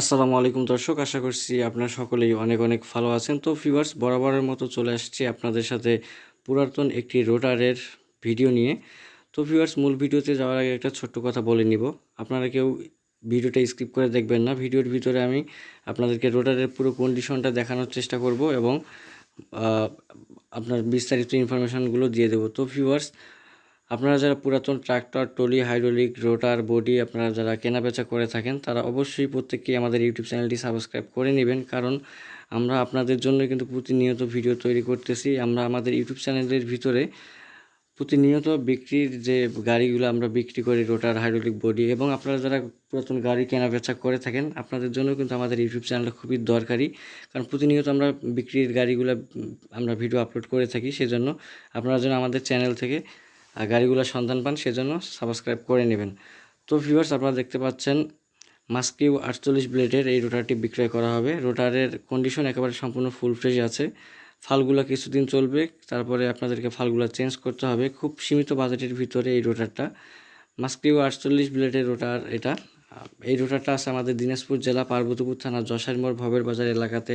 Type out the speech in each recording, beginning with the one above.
আসসালামু আলাইকুম দর্শক, আশা করছি আপনারা সকলেই অনেক অনেক ভালো আছেন। তো ফিভার্স বরাবরের মতো চলে আসছি আপনাদের সাথে পুরাতন একটি রোটারের ভিডিও নিয়ে। তো ফিভার্স মূল ভিডিওতে যাওয়ার আগে একটা ছোট্ট কথা বলে নিব। আপনারা কেউ ভিডিওটা স্কিপ করে দেখবেন না। ভিডিওর ভিতরে আমি আপনাদেরকে রোটারের পুরো কন্ডিশনটা দেখানোর চেষ্টা করব এবং আপনার বিস্তারিত ইনফরমেশনগুলো দিয়ে দেবো। তো ভিউয়ার্স আপনারা যারা পুরাতন tractor trolley hydraulic, rotor, body আপনারা যারা কেনাবেচা করে থাকেন, তারা অবশ্যই প্রত্যেককেই আমাদের ইউটিউব চ্যানেলটি সাবস্ক্রাইব করে নেবেন। কারণ আমরা আপনাদের জন্য কিন্তু প্রতিনিয়ত ভিডিও তৈরি করতেছি। আমরা আমাদের ইউটিউব চ্যানেলের ভিতরে প্রতিনিয়ত বিক্রির যে গাড়িগুলো আমরা বিক্রি করি, রোটার, হাইড্রোলিক, বডি এবং আপনারা যারা পুরাতন গাড়ি কেনা বেচা করে থাকেন, আপনাদের জন্য কিন্তু আমাদের ইউটিউব চ্যানেলটা খুবই দরকারি। কারণ প্রতিনিয়ত আমরা বিক্রির গাড়িগুলো আমরা ভিডিও আপলোড করে থাকি। সেজন্য আপনারা যেন আমাদের চ্যানেল থেকে গাড়িগুলোর সন্ধান পান, সেজন্য সাবস্ক্রাইব করে নেবেন। তো ভিউয়ার্স আপনারা দেখতে পাচ্ছেন মাস্কিউ আটচল্লিশ ব্লেডের এই রোটারটি বিক্রয় করা হবে। রোটারের কন্ডিশন একেবারে সম্পূর্ণ ফুল ফ্রেশ আছে। ফালগুলো কিছুদিন চলবে, তারপরে আপনাদেরকে ফালগুলো চেঞ্জ করতে হবে। খুব সীমিত বাজেটের ভিতরে এই রোটারটা মাস্কিউ আটচল্লিশ ব্লেডের রোটার এটা। এই রোটারটা আছে আমাদের দিনাজপুর জেলা পার্বতীপুর থানা যশার মোড় ভবের বাজার এলাকাতে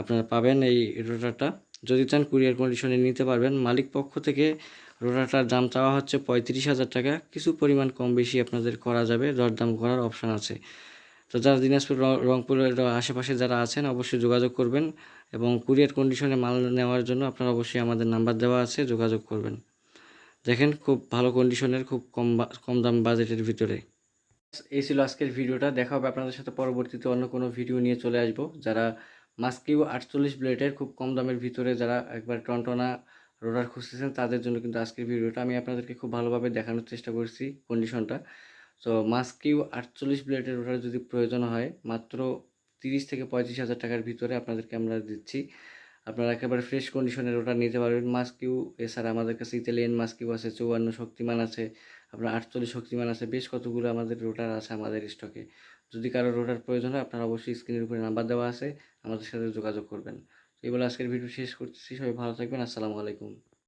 আপনারা পাবেন এই রোটারটা যদি চান কুরিয়ার কন্ডিশনে নিতে পারবেন। মালিক পক্ষ থেকে রোটারটার দাম চাওয়া হচ্ছে পঁয়ত্রিশ হাজার টাকা। কিছু পরিমাণ কম বেশি আপনাদের করা যাবে, দরদাম করার অপশান আছে। তো যারা দিনাজপুর রংপুরের আশেপাশে যারা আছেন, অবশ্যই যোগাযোগ করবেন এবং কুরিয়ার কন্ডিশনে মাল নেওয়ার জন্য আপনারা অবশ্যই আমাদের নাম্বার দেওয়া আছে, যোগাযোগ করবেন। দেখেন খুব ভালো কন্ডিশনের খুব কম কম দাম বাজেটের ভিতরে। এই ছিল আজকের ভিডিওটা। দেখা হবে আপনাদের সাথে পরবর্তীতে অন্য কোনো ভিডিও নিয়ে চলে আসব। যারা মাস্কিউ আটচল্লিশ ব্লেডের খুব কম দামের ভিতরে, যারা একবার টনটনা রোডার খুঁজতেছেন, তাদের জন্য কিন্তু আজকের ভিডিওটা আমি আপনাদেরকে খুব ভালোভাবে দেখানোর চেষ্টা করছি কন্ডিশনটা তো মাস্কিউ আটচল্লিশ ব্লেডের রোডার যদি প্রয়োজন হয়, মাত্র তিরিশ থেকে পঁয়ত্রিশ হাজার টাকার ভিতরে আপনাদেরকে আমরা দিচ্ছি। আপনারা একেবারে ফ্রেশ কন্ডিশনের রোটার নিতে পারবেন। মাস্কিউ এছাড়া আমাদের কাছে ইতালিয়ান মাস্কিউ আছে, চৌয়ান্ন শক্তিমান আছে, আপনার আটচল্লিশ শক্তিমান আছে, বেশ কতগুলো আমাদের রোটার আছে আমাদের স্টকে যদি কারও রোটার প্রয়োজন হয়, আপনারা অবশ্যই স্ক্রিনের উপরে নাম্বার দেওয়া আছে, আমাদের সাথে যোগাযোগ করবেন। এই বলে আজকের ভিডিও শেষ করতেছি। সবাই ভালো থাকবেন। আসসালামু আলাইকুম।